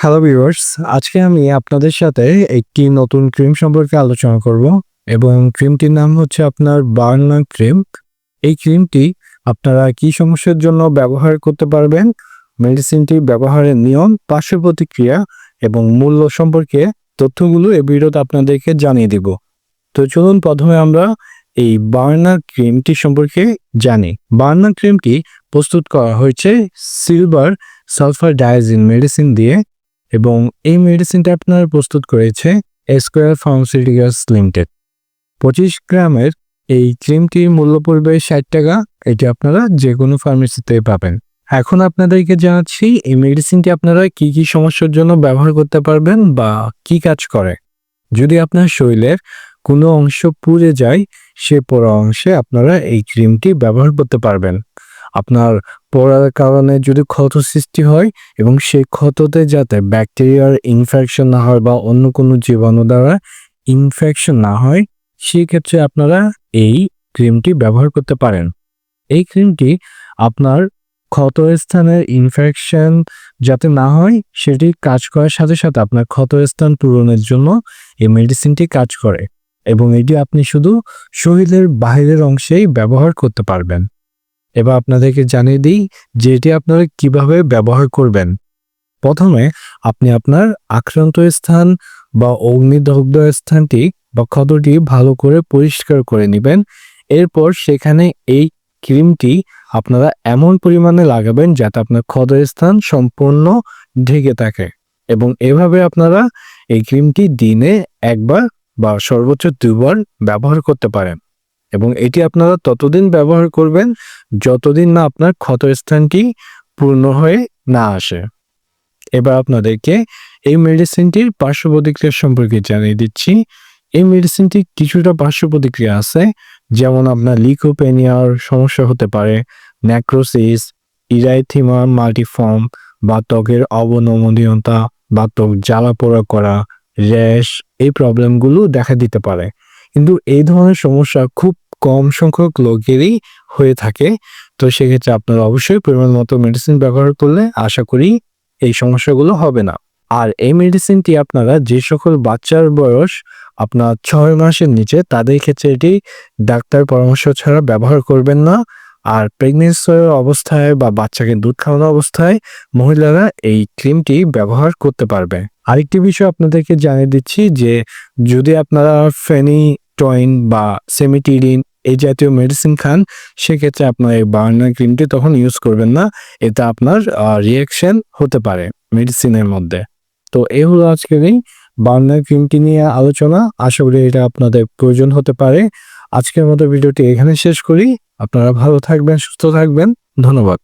Hello viewers আজকে আমি আপনাদের সাথে একটি নতুন ক্রিম সম্পর্কে আলোচনা করব এবং ক্রিমটির নাম হচ্ছে আপনার বার্না ক্রিম এই ক্রিমটি আপনারা কি সমস্যার জন্য ব্যবহার করতে পারবেন? মেডিসিনটি ব্যবহারের নিয়ম, পার্শ্ব প্রতিক্রিয়া এবং মূল্য সম্পর্কে তথ্যগুলো এই ভিডিওতে আপনাদেরকে জানিয়ে দিব। তো চলুন প্রথমে আমরা এই বার্নার ক্রিমটি সম্পর্কে জানি। বার্নার ক্রিমটি প্রস্তুত করা হয়েছে সিলভার সালফার ডায়াজিন মেডিসিন দিয়ে। এবং এই মেডিসিনটা আপনার প্রস্তুত করেছে স্কোয়ার ফার্মাসিউটিক্যালস লিমিটেড পঁচিশ গ্রামের এই ক্রিমটির মূল্য পড়বে ষাট টাকা, এটি আপনারা যে কোনো ফার্মেসিতে পাবেন। এখন আপনাদেরকে জানাচ্ছি, এই মেডিসিনটি আপনারা কি কি সমস্যার জন্য ব্যবহার করতে পারবেন বা কি কাজ করে? যদি আপনার শরীরের কোনো অংশ পুড়ে যায়, সে পোড়া অংশে আপনারা এই ক্রিমটি ব্যবহার করতে পারবেন। আপনার পোড়ার কারণে যদি ক্ষত সৃষ্টি হয় এবং সেই ক্ষততে যাতে ব্যাকটেরিয়ার ইনফেকশন না হয় বা অন্য কোনো জীবাণু দ্বারা ইনফেকশন না হয়, সেই ক্ষেত্রে আপনারা এই ক্রিমটি ব্যবহার করতে পারেন। এই ক্রিমটি আপনার ক্ষত স্থানের ইনফেকশন যাতে না হয়, সেটি কাজ করার সাথে সাথে আপনার ক্ষত স্থান পূরণের জন্য এই মেডিসিনটি কাজ করে এবং এটি আপনি শুধু শরীরের বাইরের অংশেই ব্যবহার করতে পারবেন। এবার আপনাদেরকে জানিয়ে দিই যে এটি আপনারা কীভাবে ব্যবহার করবেন। প্রথমে আপনি আপনার আক্রান্ত স্থান বা অগ্নিদগ্ধ স্থানটি বা ক্ষতটি ভালো করে পরিষ্কার করে নেবেন। এরপর সেখানে এই ক্রিমটি আপনারা এমন পরিমাণে লাগাবেন যাতে আপনার ক্ষত স্থান সম্পূর্ণ ঢেকে থাকে এবং এভাবে আপনারা এই ক্রিমটি দিনে একবার বা সর্বোচ্চ দুবার ব্যবহার করতে পারেন। এবং এটি আপনারা ততদিন ব্যবহার করবেন যতদিন না আপনার ক্ষতস্থানটি পূর্ণ হয়ে না আসে। এবার আপনাদেরকে এই মেডিসিনটির পার্শ্ব প্রতিক্রিয়া সম্পর্কে জানিয়ে দিচ্ছি। এই মেডিসিনটি কিছুটা পার্শ্ব প্রতিক্রিয়া আছে, যেমন আপনার লিকোপেনিয়ার সমস্যা হতে পারে ন্যাক্রোসিস ইরাইথিমা মাল্টিফর্ম বা ত্বকের অবনমনীয়তা বা ত্বক জ্বালা পোড়া করা, র্যাশ, এই প্রবলেমগুলো দেখা দিতে পারে। কিন্তু এই ধরনের সমস্যা খুব কম সংখ্যক লোকেরই হয়ে থাকে। তো সেক্ষেত্রে আপনারা অবশ্যই পরিমাণ মতো মেডিসিন ব্যবহার করলে আশা করি এই সমস্যাগুলো হবে না। আর এই মেডিসিনটি আপনারা যে সকল বাচ্চার বয়স আপনার ছয় মাসের নিচে, তাদের ক্ষেত্রে এটি ডাক্তার পরামর্শ ছাড়া ব্যবহার করবেন না। আর প্রেগনেন্সি অবস্থায় বা বাচ্চাকে দুধ খাওয়ানো অবস্থায় মহিলারা এই ক্রিমটি ব্যবহার করতে পারবে। আরেকটি বিষয় আপনাদেরকে জানিয়ে দিচ্ছি যে যদি আপনারা ফেনি টয়েন বা সেমিটিরিন এই জাতীয় মেডিসিন খান, সেক্ষেত্রে আপনার এই বার্নার ক্রিমটি তখন ইউজ করবেন না। এতে আপনার রিয়াকশন হতে পারে মেডিসিনের মধ্যে। তো এই হলো আজকের এই বার্নার ক্রিমটি নিয়ে আলোচনা। আশা করি এটা আপনাদের প্রয়োজন হতে পারে। আজকের মতো ভিডিওটি এখানে শেষ করি। আপনারা ভালো থাকবেন, সুস্থ থাকবেন। ধন্যবাদ।